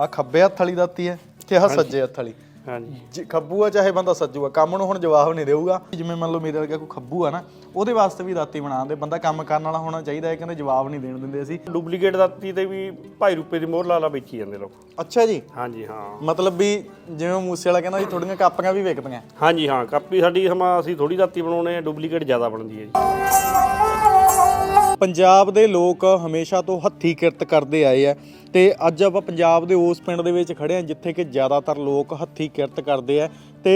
ਆ ਖੱਬੇ ਹੱਥ ਵਾਲੀ ਦਾਤੀ ਹੈ ਤੇ ਆ ਸੱਜੇ ਹੱਥ ਵਾਲੀ। ਹਾਂਜੀ। ਜੇ ਖੱਬੂ ਆ ਚਾਹੇ ਬੰਦਾ ਸੱਜੂ ਆ ਕੰਮ ਨੂੰ ਹੁਣ ਜਵਾਬ ਨਹੀਂ ਦੇਊਗਾ। ਜਿਵੇਂ ਮੰਨ ਲਓ ਮੇਰੇ ਵਰਗਾ ਕੋਈ ਖੱਬੂ ਆ ਨਾ ਉਹਦੇ ਵਾਸਤੇ ਵੀ ਦਾਤੀ ਬਣਾਉਂਦੇ ਬੰਦਾ ਕੰਮ ਕਰਨ ਵਾਲਾ ਹੋਣਾ ਚਾਹੀਦਾ ਹੈ ਕਹਿੰਦੇ ਜਵਾਬ ਨਹੀਂ ਦੇਣ ਦਿੰਦੇ ਅਸੀਂ। ਡੁਪਲੀਕੇਟ ਦਾਤੀ ਤੇ ਵੀ ਭਾਈ ਰੁਪਏ ਦੀ ਮੋਹਰ ਲਾ ਲਾ ਵੇਚੀ ਜਾਂਦੇ ਲੋਕ। ਅੱਛਾ ਜੀ। ਹਾਂਜੀ ਹਾਂ। ਮਤਲਬ ਵੀ ਜਿਵੇਂ ਮੂਸੇ ਵਾਲਾ ਕਹਿੰਦਾ ਜੀ ਥੋੜੀਆਂ ਕਾਪੀਆਂ ਵੀ ਵਿਕਦੀਆਂ ਹਾਂਜੀ ਹਾਂ ਕਾਪੀ ਸਾਡੀ ਸਮਾਂ ਅਸੀਂ ਥੋੜੀ ਦਾਤੀ ਬਣਾਉਣੇ ਆ ਡੁਪਲੀਕੇਟ ਜ਼ਿਆਦਾ ਬਣਦੀ ਹੈ ਜੀ। ਪੰਜਾਬ ਦੇ ਲੋਕ ਹਮੇਸ਼ਾ ਤੋਂ ਹੱਥੀ ਕਿਰਤ ਕਰਦੇ ਆਏ ਆ ਤੇ ਅੱਜ ਆਪਾਂ ਪੰਜਾਬ ਦੇ ਉਸ ਪਿੰਡ ਦੇ ਵਿੱਚ ਖੜੇ ਆ ਜਿੱਥੇ ਕਿ ਜ਼ਿਆਦਾਤਰ ਲੋਕ ਹੱਥੀ ਕਿਰਤ ਕਰਦੇ ਆ ਤੇ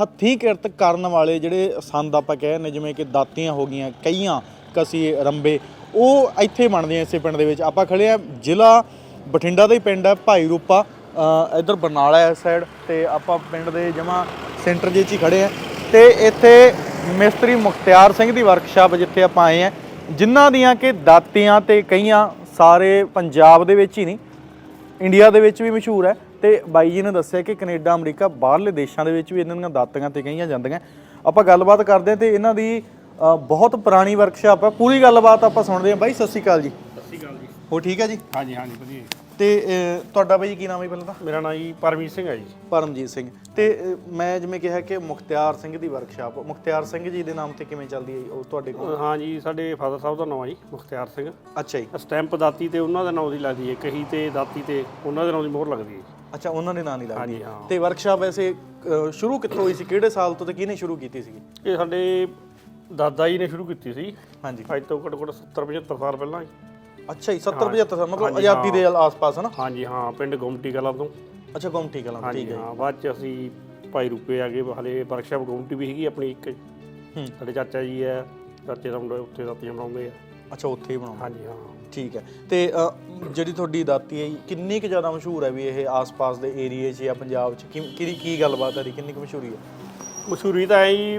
ਹੱਥੀ ਕਿਰਤ ਕਰਨ ਵਾਲੇ ਜਿਹੜੇ ਸੰਦ ਆਪਾਂ ਕਹਿ ਨੇ ਜਿਵੇਂ ਕਿ ਦਾਤੀਆਂ ਹੋ ਗਈਆਂ ਕਈਆਂ ਕਸੀ ਰੰਬੇ ਉਹ ਇੱਥੇ ਬਣਦੇ ਆ ਇਸੇ ਪਿੰਡ ਦੇ ਵਿੱਚ। ਆਪਾਂ ਖੜੇ ਆ ਜ਼ਿਲ੍ਹਾ ਬਠਿੰਡਾ ਦਾ ਹੀ ਪਿੰਡ ਹੈ ਭਾਈ ਰੂਪਾ ਅ, ਇੱਧਰ ਬਰਨਾਲਾ ਇਸ ਸਾਈਡ ਤੇ ਆਪਾਂ ਪਿੰਡ ਦੇ ਜਮਾ ਸੈਂਟਰ ਜੇ 'ਚ ਹੀ ਖੜੇ ਆ ਤੇ ਇੱਥੇ ਮਿਸਤਰੀ ਮੁਖਤਿਆਰ ਸਿੰਘ ਦੀ ਵਰਕਸ਼ਾਪ ਜਿੱਥੇ ਆਪਾਂ ਆਏ ਆ ਜਿਨ੍ਹਾਂ ਦੀਆਂ ਕਿ ਦਾਤੀਆਂ ਤੇ ਕਈਆਂ ਸਾਰੇ ਪੰਜਾਬ ਦੇ ਵਿੱਚ ਹੀ ਨਹੀਂ ਇੰਡੀਆ ਦੇ ਵਿੱਚ ਵੀ ਮਸ਼ਹੂਰ ਹੈ। ਤੇ ਬਾਈ ਜੀ ਨੇ ਦੱਸਿਆ ਕਿ ਕੈਨੇਡਾ ਅਮਰੀਕਾ ਬਾਹਰਲੇ ਦੇਸ਼ਾਂ ਦੇ ਵਿੱਚ ਵੀ ਇਹਨਾਂ ਦੀਆਂ ਦਾਤੀਆਂ ਤੇ ਕਈਆਂ ਜਾਂਦੀਆਂ। ਆਪਾਂ ਗੱਲਬਾਤ ਕਰਦੇ ਹਾਂ ਤੇ ਇਹਨਾਂ ਦੀ ਬਹੁਤ ਪੁਰਾਣੀ ਵਰਕਸ਼ਾਪ ਹੈ। ਪੂਰੀ ਗੱਲਬਾਤ ਆਪਾਂ ਸੁਣਦੇ ਹਾਂ। ਬਾਈ ਸਤਿ ਸ਼੍ਰੀ ਅਕਾਲ ਜੀ। ਸਤਿ ਸ਼੍ਰੀ ਅਕਾਲ ਜੀ। ਹੋ ਠੀਕ ਹੈ ਜੀ? ਹਾਂਜੀ ਹਾਂਜੀ ਵਧੀਆ ਤੇ ਤੁਹਾਡਾ ਬਾਈ ਕੀ ਨਾਮ ਹੈ ਪਹਿਲਾਂ ਤਾਂ? ਮੇਰਾ ਨਾਮ ਜੀ ਪਰਮਜੀਤ ਸਿੰਘ ਹੈ ਜੀ। ਪਰਮਜੀਤ ਸਿੰਘ। ਤੇ ਮੈਂ ਜਿਵੇਂ ਕਿਹਾ ਕਿ ਮੁਖਤਿਆਰ ਸਿੰਘ ਦੀ ਵਰਕਸ਼ਾਪ ਮੁਖਤਿਆਰ ਸਿੰਘ ਜੀ ਦੇ ਨਾਮ ਤੇ ਕਿਵੇਂ ਚੱਲਦੀ ਹੈ ਜੀ? ਉਹ ਤੁਹਾਡੇ ਕੋਲ? ਹਾਂ ਜੀ ਸਾਡੇ ਫਾਦਰ ਸਾਹਿਬ ਦਾ ਨਾਮ ਹੈ ਜੀ ਮੁਖਤਿਆਰ ਸਿੰਘ। ਅੱਛਾ ਜੀ। ਸਟੈਂਪ ਦਾਤੀ ਤੇ ਉਹਨਾਂ ਦੇ ਨਾਮ ਦੀ ਲੱਗਦੀ ਹੈ ਕਹੀ ਤੇ ਦਾਤੀ ਤੇ ਉਹਨਾਂ ਦੇ ਨਾਮ ਦੀ ਮੋਹਰ ਲੱਗਦੀ ਹੈ ਜੀ। ਅੱਛਾ ਉਹਨਾਂ ਦੇ ਨਾਂ ਨਹੀਂ ਲੱਗਦੀ ਹਾਂਜੀ ਹਾਂ। ਤੇ ਵਰਕਸ਼ਾਪ ਵੈਸੇ ਸ਼ੁਰੂ ਕਿੱਥੋਂ ਹੋਈ ਸੀ? ਕਿਹੜੇ ਸਾਲ ਤੋਂ ਤੇ ਕਿਹਨੇ ਸ਼ੁਰੂ ਕੀਤੀ ਸੀ ਇਹ ਸਾਡੇ ਦਾਦਾ ਜੀ ਨੇ ਸ਼ੁਰੂ ਕੀਤੀ ਸੀ। ਹਾਂਜੀ। ਅੱਜ ਤੋਂ ਘੱਟੋ ਘੱਟ 70 75 ਸਾਲ ਪਹਿਲਾਂ ਜੀ। ਅੱਛਾ ਜੀ 70 75 ਸਾਲ ਮਤਲਬ ਆਜ਼ਾਦੀ ਦੇ ਆਸ-ਪਾਸ ਹੈ ਨਾ ਹਾਂਜੀ ਹਾਂ ਪਿੰਡ ਗੁੰਮਟੀ ਕਲਾਂ ਤੋਂ। ਅੱਛਾ ਗੌਮਟੀ ਕਲਾਂ ਹਾਂਜੀ ਠੀਕ ਹੈ ਹਾਂ ਬਾਅਦ ਚ ਅਸੀਂ ਭਾਈ ਰੂਪੇ ਆ ਗਏ ਹਲੇ ਵਰਕਸ਼ਾਪ ਗੁੰਮਟੀ ਵੀ ਹੈਗੀ ਆਪਣੀ ਇੱਕ। ਹੂੰ। ਸਾਡੇ ਚਾਚਾ ਜੀ ਹੈ ਚਾਚੇ ਦਾ ਮੁੰਡਾ ਉੱਥੇ ਦਾਤੀਆਂ ਬਣਾਉਂਦੇ ਆ। ਅੱਛਾ ਉੱਥੇ ਹੀ ਬਣਾਉਂਦਾ ਹਾਂਜੀ ਹਾਂ। ਠੀਕ ਹੈ। ਤੇ ਅ, ਜਿਹੜੀ ਤੁਹਾਡੀ ਦਾਤੀ ਹੈ ਜੀ, ਕਿੰਨੀ ਕੁ ਜ਼ਿਆਦਾ ਮਸ਼ਹੂਰ ਹੈ ਵੀ ਇਹ ਆਸ-ਪਾਸ ਦੇ ਏਰੀਏ 'ਚ ਜਾਂ ਪੰਜਾਬ 'ਚ? ਕੀ- ਕਿਹਦੀ ਕੀ ਗੱਲਬਾਤ ਹੈ ਦੀ ਕਿੰਨੀ ਕੁ ਮਸ਼ਹੂਰੀ ਹੈ? ਮਸ਼ਹੂਰੀ ਤਾਂ ਹੈ ਜੀ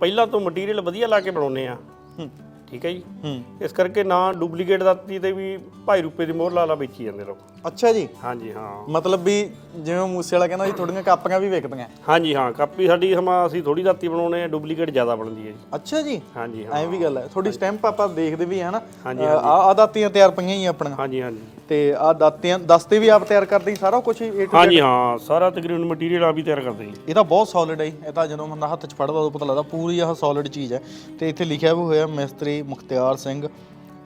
ਪਹਿਲਾਂ ਤੋਂ ਮਟੀਰੀਅਲ ਵਧੀਆ ਲਾ ਕੇ ਬਣਾਉਨੇ ਆ। ਹੂੰ। ਠੀਕ ਹੈ ਜੀ? ਹੂੰ। ਇਸ ਕਰਕੇ ਨਾ ਡੁਪਲੀਕੇਟ ਦਾਤੀ ਤੇ ਵੀ ਭਾਈ ਰੁਪਏ ਦੀ ਮੋਹਰ ਲਾ ਲਾ ਵੇਚੀ ਜਾਂਦੇ ਲੋਕ ਅੱਛਾ ਜੀ। ਹਾਂਜੀ ਹਾਂ। ਮਤਲਬ ਵੀ ਜਿਵੇਂ ਮੂਸੇ ਵਾਲਾ ਕਹਿੰਦਾ ਜੀ ਥੋੜੀਆਂ ਕਾਪੀਆਂ ਵੀ ਵਿਕਦੀਆਂ। ਹਾਂਜੀ ਹਾਂ। ਕਾਪੀ ਸਾਡੀ ਸਮਾਂ ਅਸੀਂ ਥੋੜੀ ਦਾਤੀ ਬਣਾਉਣੇ ਆ ਡੁਪਲੀਕੇਟ ਜ਼ਿਆਦਾ ਬਣਦੀ ਹੈ ਜੀ। ਅੱਛਾ ਜੀ। ਹਾਂਜੀ ਹਾਂ। ਐਂ ਵੀ ਗੱਲ ਹੈ। ਤੁਹਾਡੀ ਸਟੈਂਪ ਆਪਾਂ ਦੇਖਦੇ ਵੀ ਹੈ ਨਾ। ਆ ਆ ਦਾਤੀਆਂ ਤਿਆਰ ਪਈਆਂ ਹੀ ਆਪਣੀਆਂ। ਹਾਂਜੀ ਹਾਂਜੀ। ਤੇ ਆ ਦਾਤੀਆਂ ਦਸਤੇ ਵੀ ਆਪ ਤਿਆਰ ਕਰਦੇ ਹੀ ਸਾਰਾ ਕੁਝ ਏ ਟੂ ਹਾਂਜੀ ਹਾਂ। ਸਾਰਾ ਤਕਰੀਬਨ ਮਟੀਰੀਅਲ ਆ ਵੀ ਤਿਆਰ ਕਰਦੇ ਜੀ। ਇਹ ਤਾਂ ਬਹੁਤ ਸੋਲਿਡ ਹੈ ਜੀ। ਇਹ ਤਾਂ ਜਦੋਂ ਬੰਦਾ ਹੱਥ 'ਚ ਫੜਦਾ ਉਦੋਂ ਪਤਾ ਲੱਗਦਾ ਪੂਰੀ ਆਹ ਸੋਲਿਡ ਚੀਜ਼ ਹੈ। ਤੇ ਇੱਥੇ ਲਿਖਿਆ ਵੀ ਹੋਇਆ ਮਿਸਤਰੀ ਮੁਖਤਿਆਰ ਸਿੰਘ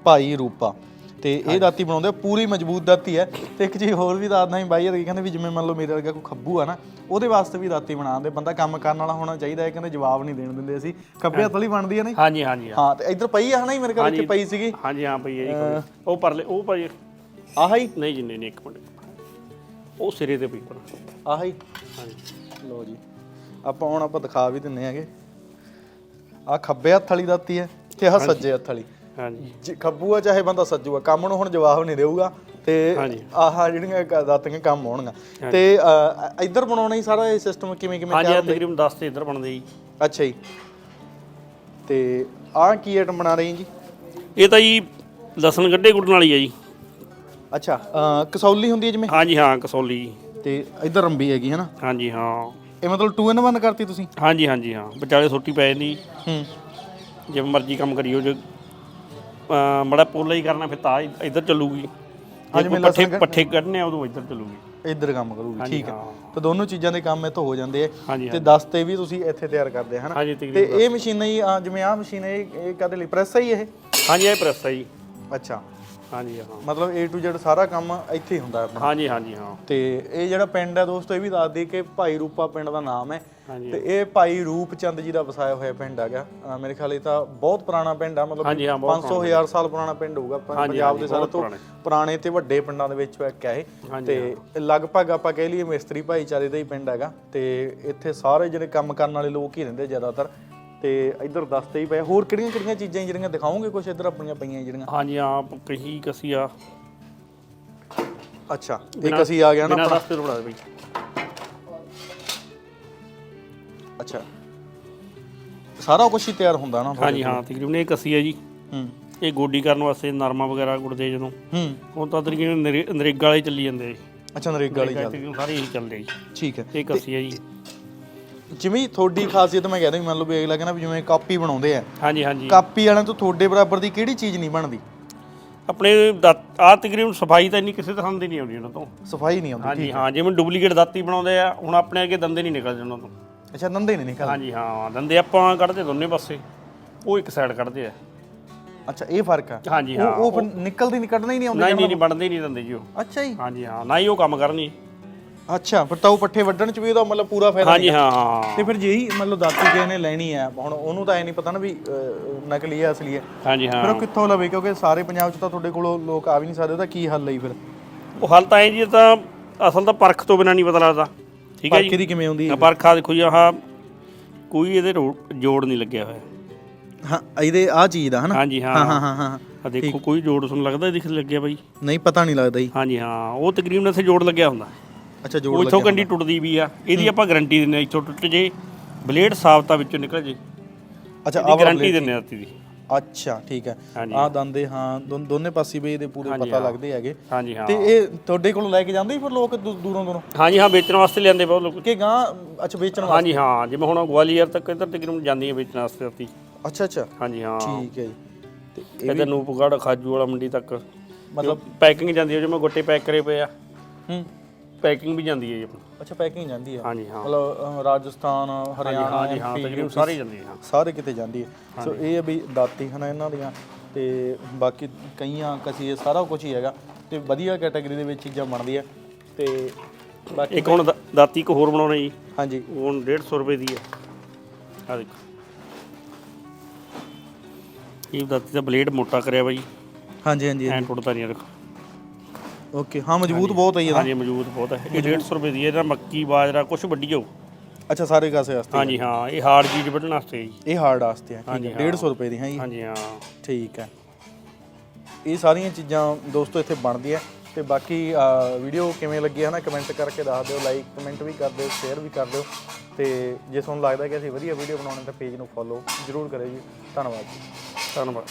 ਭਾਈ ਰੂਪਾ। ਤੇ ਇਹ ਦਾਤੀ ਬਣਾਉਂਦੇ ਆ, ਪੂਰੀ ਮਜ਼ਬੂਤ ਦਾਤੀ ਹੈ। ਤੇ ਇੱਕ ਚੀਜ਼ ਹੋਰ ਵੀ ਦੱਸਦਾ ਸੀ ਬਾਈ ਇਹ ਕਹਿੰਦੇ ਵੀ ਜਿਵੇਂ ਮੰਨ ਲਓ ਮੇਰੇ ਵਰਗਾ ਕੋਈ ਖੱਬੂ ਆ ਨਾ ਉਹਦੇ ਵਾਸਤੇ ਵੀ ਦਾਤੀ ਬਣਾਉਂਦੇ। ਬੰਦਾ ਕੰਮ ਕਰਨ ਵਾਲਾ ਹੋਣਾ ਚਾਹੀਦਾ ਹੈ ਕਹਿੰਦੇ ਜਵਾਬ ਨਹੀਂ ਦੇਣ ਦਿੰਦੇ ਅਸੀਂ। ਖੱਬੇ ਹੱਥ ਵਾਲੀ ਬਣਦੀ ਹੈ ਨਾ ਜੀ? ਹਾਂਜੀ ਹਾਂਜੀ ਹਾਂ। ਹਾਂ ਤੇ ਇੱਧਰ ਪਈ ਆ ਹਨਾ ਜੀ ਮੇਰੇ ਕੋਲ ਇੱਥੇ ਪਈ ਸੀਗੀ? ਹਾਂਜੀ ਹਾਂ ਪਈ ਹੈ ਜੀ। ਉਹ ਪਰਲੇ ਉਹ ਭਾਈ ਆਹ ਹੀ? ਨਹੀਂ ਜੀ ਨਹੀਂ ਨਹੀਂ, ਇੱਕ ਮਿੰਟ। ਉਹ ਸਿਰੇ ਤੇ ਪਈ ਪਰ। ਆਹ ਹੀ? ਹਾਂਜੀ। ਲੋ ਜੀ। ਆਪਾਂ ਹੁਣ ਆਪਾਂ ਦਿਖਾ ਵੀ ਦਿੰਨੇ ਆਗੇ ਆ ਖੱਬੇ ਹੱਥ ਵਾਲੀ ਦਾਤੀ ਹੈ। ਆਹ ਸੱਜੇ ਹੱਥ ਵਾਲੀ। ਹਾਂਜੀ। ਜੇ ਖੱਬੂ ਆ ਚਾਹੇ ਬੰਦਾ ਸੱਜੂ ਆ ਕੰਮ ਨੂੰ ਹੁਣ ਜਵਾਬ ਨਹੀਂ ਦੇਊਗਾ ਤੇ। ਆਹ ਜਿਹੜੀਆਂ ਕ- ਦਾਤੀਆਂ ਕੰਮ ਹੋਣਗੀਆਂ ਤੇ ਅ, ਇੱਧਰ ਬਣਾਉਣਾ ਹੀ ਸਾਰਾ ਇਹ ਸਿਸਟਮ ਕਿਵੇਂ ਕਿਵੇਂ ਹਾਂਜੀ ਤਕਰੀਬਨ 10 ਤੇ ਇੱਧਰ ਬਣਦੇ ਜੀ। ਅੱਛਾ ਜੀ। ਤੇ ਆਹ ਕੀ ਆਈਟਮ ਬਣਾ ਰਹੇ ਜੀ? ਇਹ ਤਾਂ ਜੀ ਲਸਣ ਗੱਡੇ ਗੁੱਡਣ ਵਾਲੀ ਹੈ ਜੀ। ਅੱਛਾ ਅ, ਕਸੌਲੀ ਹੁੰਦੀ ਹੈ ਜਿਵੇਂ? ਹਾਂਜੀ ਹਾਂ ਕਸੌਲੀ ਜੀ। ਤੇ ਇੱਧਰ ਰੰਬੀ ਹੈਗੀ ਹੈ ਨਾ? ਹਾਂਜੀ ਹਾਂ। ਇਹ ਮਤਲਬ 2 in 1 ਕਰਤੀ ਤੁਸੀਂ? ਹਾਂਜੀ ਹਾਂਜੀ ਹਾਂ। ਵਿਚਾਲੇ ਸੋਟੀ ਪੈ ਜਾਂਦੀ ਹੂੰ। ਜਿਵੇਂ ਮਰਜ਼ੀ ਕੰਮ ਕਰੀਓ ਜੇ ਮੜਾ ਪੋਲਾ ਹੀ ਕਰਨਾ ਫਿਰ ਤਾਂ ਇੱਧਰ ਚੱਲੂਗੀ। ਹਾਂਜੀ, ਜੇ ਮੈਂ ਪੱਠੇ ਪੱਠੇ ਕੱਢਨੇ ਆ ਉਦੋਂ ਇੱਧਰ ਚੱਲੂਗੀ। ਇੱਧਰ ਕੰਮ ਕਰੂਗੀ ਠੀਕ ਹੈ। ਤਾਂ ਦੋਨੋਂ ਚੀਜ਼ਾਂ ਦੇ ਕੰਮ ਇੱਥੋਂ ਹੋ ਜਾਂਦੇ ਆ। ਤੇ ਦਸਤੇ ਵੀ ਤੁਸੀਂ ਇੱਥੇ ਤਿਆਰ ਕਰਦੇ ਆ ਹਨਾ? ਤੇ ਇਹ ਮਸ਼ੀਨਾਂ ਹੀ ਆ, ਜਿਵੇਂ ਆਹ ਮਸ਼ੀਨ ਇਹ ਇਹ ਕਾਦੇ ਲਈ? ਪ੍ਰੈਸ ਹੈ ਇਹ? ਹਾਂਜੀ ਇਹ ਪ੍ਰੈਸ ਹੈ ਜੀ। ਅੱਛਾ। ਹਾਂਜੀ ਹਾਂ। ਮਤਲਬ A to Z ਸਾਰਾ ਕੰਮ ਇੱਥੇ ਹੀ ਹੁੰਦਾ ਆਪਣਾ। ਹਾਂਜੀ ਹਾਂਜੀ ਹਾਂ। ਤੇ ਇਹ ਜਿਹੜਾ ਪਿੰਡ ਹੈ ਦੋਸਤੋ ਇਹ ਵੀ ਦੱਸ ਦਈਏ ਕਿ ਭਾਈ ਰੂਪਾ ਪਿੰਡ ਦਾ ਨਾਮ ਹੈ। ਹਾਂਜੀ। ਤੇ ਇਹ ਭਾਈ ਰੂਪ ਚੰਦ ਜੀ ਦਾ ਵਸਾਇਆ ਹੋਇਆ ਪਿੰਡ ਹੈਗਾ। ਅਹ ਮੇਰੇ ਖਿਆਲ ਇਹ ਤਾਂ ਬਹੁਤ ਪੁਰਾਣਾ ਪਿੰਡ ਆ ਮਤਲਬ ਹਾਂਜੀ, ਹਾਂ, ਬਹੁਤ 500 ਹਜ਼ਾਰ ਸਾਲ ਪੁਰਾਣਾ ਪਿੰਡ ਹੋਊਗਾ ਪ- ਹਾਂਜੀ, ਪੰਜਾਬ ਹਾਂਜੀ, ਦੇ ਸਾਰਿਆਂ ਬਹੁਤ ਤੋਂ ਪੁਰਾਣੇ। ਪੁਰਾਣੇ ਤੇ ਵੱਡੇ ਪਿੰਡਾਂ ਦੇ ਵਿੱਚੋਂ ਇੱਕ ਹੈ ਇਹ। ਹਾਂਜੀ, ਤੇ ਲਗਭਗ ਆਪਾਂ ਕਹਿ ਲਈਏ ਮਿਸਤਰੀ ਭਾਈਚਾਰੇ ਦਾ ਹੀ ਪਿੰਡ ਹੈਗਾ। ਤੇ ਇੱਥੇ ਸਾਰੇ ਜਿਹੜੇ ਕੰਮ ਕਰਨ ਵਾਲੇ ਲੋਕ ਹੀ ਰਹਿੰਦੇ ਜ਼ਿਆਦਾਤਰ। ਤੇ ਇੱਧਰ ਦੱਸਦੇ ਹੀ ਪਏ। ਹੋਰ ਕਿਹੜੀਆਂ ਕਿਹੜੀਆਂ ਚੀਜ਼ਾਂ ਜਿਹੜੀਆਂ ਦਿਖਾਓਗੇ ਕੁਝ ਇੱਧਰ ਆਪਣੀਆਂ ਪਈਆਂ ਜਿਹੜੀਆਂ? ਹਾਂਜੀ ਹਾਂ ਕਹੀ ਕਸੀ ਆ ਅੱਛਾ ਇੱਕ ਅਸੀਂ ਆ ਗਿਆ ਨਾ ਬਿਨਾਂ ਰਸਤੇ ਤੋਂ ਬਣਾ ਦੇ ਬਈ। ਅੱਛਾ। ਸਾਰਾ ਕੁਝ ਹੀ ਤਿਆਰ ਹੁੰਦਾ ਨਾ ਹਾਂਜੀ ਹਾਂ ਤਕਰੀਬਨ ਇਹ ਕਸੀ ਹੈ ਜੀ। ਹੂੰ। ਇਹ ਗੋਡੀ ਕਰਨ ਵਾਸਤੇ ਨਰਮਾ ਵਗੈਰਾ ਗੁੜਦੇ ਜਦੋਂ। ਹੂੰ। ਹੁਣ ਤਾਂ ਤਕਰੀਬਨ ਨਰੇ- ਨਰੇਗਾ ਵਾਲੇ ਚੱਲੀ ਜਾਂਦੇ। ਅੱਛਾ ਨਰੇਗਾ ਵਾਲੀ ਤਕਰੀਬਨ ਸਾਰੇ ਇਹੀ ਚੱਲਦੇ ਜੀ। ਠੀਕ ਹੈ। ਇਹ ਕਸੀ ਹੈ ਜੀ। ਜਿਵੇਂ ਤੁਹਾਡੀ ਖਾਸੀਅਤ ਮੈਂ ਕਹਿੰਦਾ ਵੀ ਮੰਨ ਲਓ ਵੀ ਅਗਲਾ ਕਹਿੰਦਾ ਵੀ ਜਿਵੇਂ ਕਾਪੀ ਬਣਾਉਂਦੇ ਆ। ਹਾਂਜੀ ਹਾਂਜੀ। ਕਾਪੀ ਵਾਲਿਆਂ ਤੋਂ ਤੁਹਾਡੇ ਬਰਾਬਰ ਦੀ ਕਿਹੜੀ ਚੀਜ਼ ਨਹੀਂ ਬਣਦੀ? ਆਪਣੇ ਆ ਤਕਰੀਬਨ ਸਫ਼ਾਈ ਤਾਂ ਇੰਨੀ ਕਿਸੇ ਤਰ੍ਹਾਂ ਦੀ ਨਹੀਂ ਆਉਂਦੀ ਉਹਨਾਂ ਤੋਂ। ਸਫ਼ਾਈ ਨਹੀਂ ਆਉਂਦੀ ਹਾਂਜੀ ਹਾਂ ਜਿਵੇਂ ਡੁਪਲੀਕੇਟ ਦਾਤੀ ਬਣਾਉਂਦੇ ਆ ਹੁਣ ਆਪਣੇ ਅੱਗੇ ਦੰਦੇ ਨਹੀਂ ਨਿਕਲਦੇ ਉਹਨਾਂ ਤੋਂ। ਅੱਛਾ ਨੰਦੇ ਨਹੀਂ ਨਿਕਲ ਹਾਂਜੀ ਹਾਂ ਦੰਦੇ ਆਪਾਂ ਕੱਢਦੇ ਦੋਨੇ ਪਾਸੇ। ਉਹ ਇੱਕ ਸਾਈਡ ਕੱਢਦੇ ਆ। ਅੱਛਾ ਇਹ ਫ਼ਰਕ ਆ? ਹਾਂਜੀ ਹਾਂ ਉਹ ਨਿਕਲਦੀ ਨਹੀਂ ਕੱਢਣਾ ਹੀ ਨਹੀਂ ਆਉਂਦੀ ਨਹੀਂ ਨਹੀਂ ਬਣਦੇ ਨਹੀਂ ਦੰਦੇ ਜੀ ਉਹ। ਅੱਛਾ ਜੀ। ਹਾਂਜੀ ਹਾਂ ਨਾ ਹੀ ਉਹ ਕੰਮ ਕਰਨੀ। ਅੱਛਾ ਫਿਰ ਤਾਂ ਉਹ ਪੱਠੇ ਵੱਢਣ ਚ ਵੀ ਉਹਦਾ ਮਤਲਬ ਪੂਰਾ ਫਾਇਦਾ ਹਾਂਜੀ ਹਾਂ ਹਾਂ ਤੇ ਫਿਰ ਜਿਹੀ ਮਤਲਬ ਦਾਤੀ ਕਿਸੇ ਨੇ ਲੈਣੀ ਹੈ ਹੁਣ ਉਹਨੂੰ ਤਾਂ ਐ ਨਹੀਂ ਪਤਾ ਨਾ ਵੀ ਅਹ, ਨਕਲੀ ਹੈ ਅਸਲੀ ਹੈ। ਹਾਂਜੀ ਫਿਰ ਹਾਂ ਉਹ ਕਿੱਥੋਂ ਲਵੇ? ਕਿਉਂਕਿ ਸਾਰੇ ਪੰਜਾਬ ਚ ਤਾਂ ਤੁਹਾਡੇ ਕੋਲ ਲੋਕ ਆ ਵੀ ਨਹੀਂ ਸਕਦੇ ਉਹਦਾ ਕੀ ਹੱਲ ਲਈ ਫਿਰ? ਉਹ ਹੱਲ ਤਾਂ ਐ ਜੀ ਇਹ ਤਾਂ ਅਸਲ ਤਾਂ ਪਰਖ ਤੋਂ ਬਿਨਾ ਨਹੀਂ ਪਤਾ ਲੱਗਦਾ। ਠੀਕ ਹੈ ਪਰਖੀ ਜੀ? ਦੀ ਕਿਵੇਂ ਆਉਂਦੀ ਹੈ? ਪਰਖਾ ਦੇਖੋ ਜੀ ਆਹ ਕੋਈ ਇਹਦੇ ਰੋ- ਜੋੜ ਨਹੀਂ ਲੱਗਿਆ ਹੋਇਆ। ਹਾਂ ਇਹਦੇ ਆ ਚੀਜ਼ ਦਾ ਹਨਾ? ਹਾਂਜੀ ਹਾਂ। ਹਾਂ ਹਾਂ ਹਾਂ ਹਾਂ ਆ ਦੇਖੋ ਕੋਈ ਜੋੜ ਤੁਹਾਨੂੰ ਲੱਗਦਾ ਦਿਖ ਲੱਗਿਆ ਬਾਈ? ਨਹੀਂ ਪਤਾ ਨਹੀਂ ਲੱਗਦਾ ਜੀ। ਹਾਂਜੀ ਹਾਂ। ਉਹ ਤਕਰੀਬਨ ਇੱਥੇ ਜੋੜ ਲੱਗਿਆ ਹੁੰਦਾ। ਅੱਛਾ ਉਹ ਜੋੜ ਇੱਥੋਂ ਕੰਡੀ ਟੁੱਟਦੀ ਵੀ ਆ। ਇਹਦੀ ਆਪਾਂ ਗਾਰੰਟੀ ਦਿੰਦੇ ਆ ਇੱਥੋਂ ਟੁੱਟ ਜੇ ਬਲੇਡ ਸਾਫਤਾ ਵਿੱਚੋਂ ਨਿਕਲ ਜੇ। ਅੱਛਾ ਇਹਦੀ ਆਹ ਗਾਰੰਟੀ ਦਿੰਦੇ ਆ ਦੀ। ਅੱਛਾ ਠੀਕ ਹੈ। ਹਾਂਜੀ। ਆ ਦੰਦੇ ਹਾਂ ਦੋ- ਦੋਨੇ ਪਾਸੇ ਵੀ ਇਹਦੇ ਪੂਰੇ ਪਤਾ ਲੱਗਦੇ ਹੈਗੇ। ਹਾਂਜੀ ਹਾਂ। ਤੇ ਇਹ ਤੁਹਾਡੇ ਕੋਲੋਂ ਲੈ ਕੇ ਜਾਂਦੇ ਹੀ ਫਿਰ ਲੋਕ ਦੂ- ਦੂਰੋਂ ਦੂਰੋਂ? ਹਾਂਜੀ ਹਾਂ ਵੇਚਣ ਵਾਸਤੇ ਲਿਆਂਦੇ ਬਹੁਤ ਲੋਕ। ਕਿ ਗਾਂ ਅੱਛਾ ਵੇਚਣ ਵਾਸਤੇ? ਹਾਂਜੀ ਹਾਂ ਜਿਵੇਂ ਹੁਣ ਗਵਾਲੀਅਰ ਤੱਕ ਇੱਧਰ ਤਕਰੀਬਨ ਜਾਂਦੀਆਂ ਵੇਚਣ ਵਾਸਤੇ ਰਾਤੀ ਅੱਛਾ ਅੱਛਾ। ਹਾਂਜੀ ਹਾਂ। ਠੀਕ ਹੈ ਜੀ। ਤੇ ਇੱਧਰ ਨੂਪਗੜ ਖਾਜੂ ਵਾਲਾ ਮੰਡੀ ਤੱਕ। ਮਤਲਬ ਪੈਕਿੰਗ ਜਾਂਦੀ ਹੈ ਜਿਵੇਂ ਗੋਟੇ ਪੈਕ ਕਰੇ ਪਏ ਆ। ਹੂੰ। ਪੈਕਿੰਗ ਵੀ ਜਾਂਦੀ ਹੈ ਜੀ ਆਪਣੀ। ਅੱਛਾ ਪੈਕਿੰਗ ਜਾਂਦੀ ਹੈ। ਹਾਂਜੀ ਹਾਂ। ਮਤਲਬ ਅਹ, ਰਾਜਸਥਾਨ ਹਰਿਆਣਾ ਹਾਂਜੀ ਹਾਂ MP, ਤਕਰੀਬਨ ਸਾਰੇ ਜਾਂਦੀ ਹੈ ਹਾਂ। ਸਾਰੇ ਕਿਤੇ ਜਾਂਦੀ ਹੈ। ਸੋ ਇਹ ਹੈ ਵੀ ਦਾਤੀ ਹਨ ਇਹਨਾਂ ਦੀਆਂ ਤੇ ਬਾਕੀ ਕਈਆਂ ਕਸੀਏ ਸਾਰਾ ਕੁਝ ਹੀ ਹੈਗਾ ਤੇ ਵਧੀਆ ਕੈਟਾਗਰੀ ਦੇ ਵਿੱਚ ਚੀਜ਼ਾਂ ਬਣਦੀਆਂ ਤੇ ਬਾਕੀ ਇੱਕ ਹੁਣ ਦਾ- ਦਾਤੀ ਇੱਕ ਹੋਰ ਬਣਾਉਣਾ ਜੀ। ਹਾਂਜੀ। ਉਹ ਹੁਣ 150 ਰੁਪਏ ਦੀ ਹੈ। ਆ ਦੇਖੋ। ਇਹ ਦਾਤੀ ਦਾ ਬਲੇਡ ਮੋਟਾ ਕਰਿਆ ਬਾਈ। ਹਾਂਜੀ ਹਾਂਜੀ ਐਂ ਟੁੱਟਦਾ ਨਹੀਂ ਰੱਖ ਓਕੇ ਹਾਂ ਮਜ਼ਬੂਤ ਬਹੁਤ ਹੈ ਇਹਦਾ। ਹਾਂਜੀ ਮੌਜੂਦ ਬਹੁਤ ਹੈ ਇਹ 150 ਰੁਪਏ ਦੀ ਹੈ ਇਹਦਾ ਮੱਕੀ ਬਾਜਰਾ ਕੁਝ ਵੱਡੀ ਹੋਊ ਅੱਛਾ ਸਾਰੇ ਕਾਸੇ ਵਾਸਤੇ ਹਾਂਜੀ ਹਾਂ ਇਹ ਹਾਰਡ ਚੀਜ਼ ਵੱਢਣ ਵਾਸਤੇ ਹੈ ਜੀ। ਇਹ ਹਾਰਡ ਵਾਸਤੇ ਹੈ ਠੀਕ ਹੈ। ਹਾਂ। 150 ਰੁਪਏ ਦੀ ਹੈ ਜੀ। ਹਾਂਜੀ ਹਾਂ। ਠੀਕ ਹੈ ਇਹ ਸਾਰੀਆਂ ਚੀਜ਼ਾਂ ਦੋਸਤੋ ਇੱਥੇ ਬਣਦੀਆਂ। ਤੇ ਬਾਕੀ ਵੀਡੀਓ ਕਿਵੇਂ ਲੱਗੀ ਹੈ ਨਾ ਕਮੈਂਟ ਕਰਕੇ ਦੱਸ ਦਿਓ ਲਾਈਕ ਕਮੈਂਟ ਵੀ ਕਰ ਦਿਓ ਸ਼ੇਅਰ ਵੀ ਕਰ ਦਿਓ। ਤੇ ਜੇ ਤੁਹਾਨੂੰ ਲੱਗਦਾ ਕਿ ਅਸੀਂ ਵਧੀਆ ਵੀਡੀਓ ਬਣਾਉਣੇ ਤਾਂ ਪੇਜ ਨੂੰ ਫੋਲੋ ਜ਼ਰੂਰ ਕਰਿਓ ਜੀ। ਧੰਨਵਾਦ ਜੀ। ਧੰਨਵਾਦ।